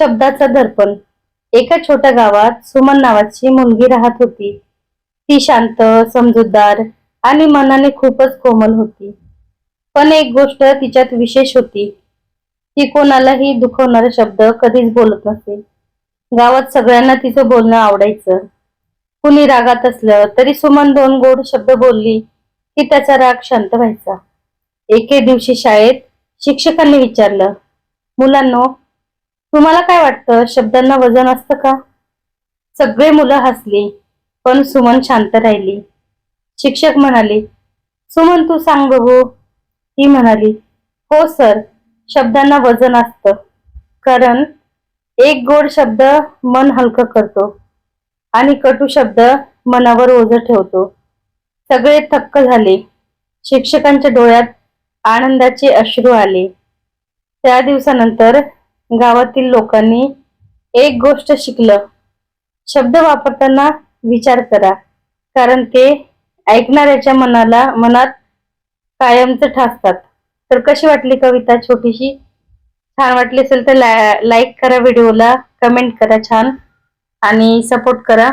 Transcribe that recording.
शब्दाचं दर्पण. एका छोट्या गावात सुमन नावाची मुलगी राहत होती. ती शांत समजूतदार आणि मनाने खूपच कोमल होती. पण एक गोष्ट तिच्यात विशेष होती. ती कोणालाही दुखवणारा शब्द कधीच बोलत नसे. गावात सगळ्यांना तिचं बोलणं आवडायचं. कुणी रागात असलं तरी सुमन दोन गोड शब्द बोलली की त्याचा राग शांत व्हायचा. एके दिवशी शाळेत शिक्षकांनी विचारलं मुलांनो तुम्हाला काय वाटतं? शब्दांना वजन असतं का? सगळे मुलं हसली पण सुमन शांत राहिली. शिक्षक म्हणाले सुमन तू सांग बघू हो. ती म्हणाली हो सर शब्दांना वजन असतं. कारण एक गोड शब्द मन हलकं करतो आणि कटू शब्द मनावर ओझ ठेवतो. सगळे थक्क झाले. शिक्षकांच्या डोळ्यात आनंदाचे अश्रू आले. त्या दिवसानंतर गावातील लोकांनी एक गोष्ट शिकलं. शब्द वापरताना विचार करा. कारण ते ऐकणाऱ्याच्या मनाला मनात कायमच ठासतात. तर कशी वाटली कविता? छोटीशी? छान वाटली असेल तर लाईक करा व्हिडिओला कमेंट करा छान. आणि सपोर्ट करा.